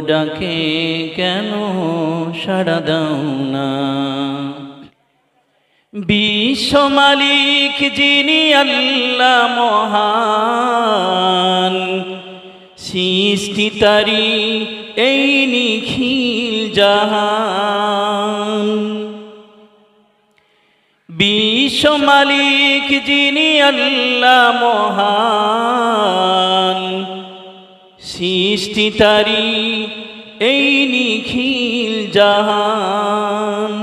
ডাকে কেন সাড়া দাও না? বিশ্ব মালিক যিনি আল্লাহ মহান, সৃষ্টি তারি এই নিখিল জাহান। বিশ্ব মালিক যিনি আল্লাহ মহান সৃষ্টি তারি, এই নিখিল জাহান।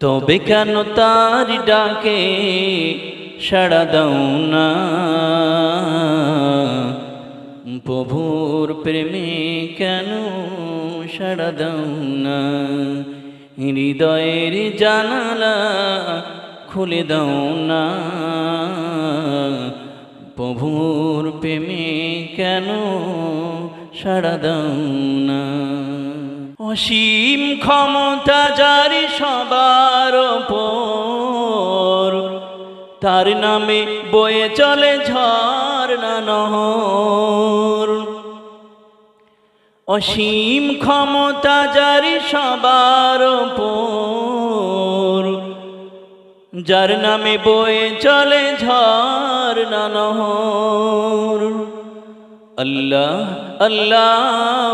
তবে কেন তার ডাকে সাড়া দাও না? প্রভুর প্রেমে কেন সাড়া দাও না? হৃদয়ের জানালা খুলে দাও না। প্রভুর প্রেমে কেন সাড়া না? অসীম ক্ষমতা যার সবার তার নামে বয়ে চলে ঝর্ণা নহর। অসীম ক্ষমতা যার সবার ওপর যার নামে বয়ে চলে ঝর্ণা নহর। আল্লাহ আল্লাহ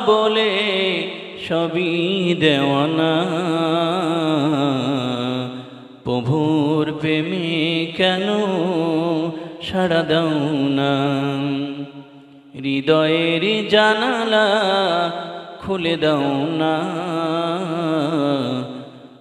বলে সবই দেওয়ানা। প্রভুর প্রেমে কেন সাড়া দাও না হৃদয়ের জানালা খুলে দাও না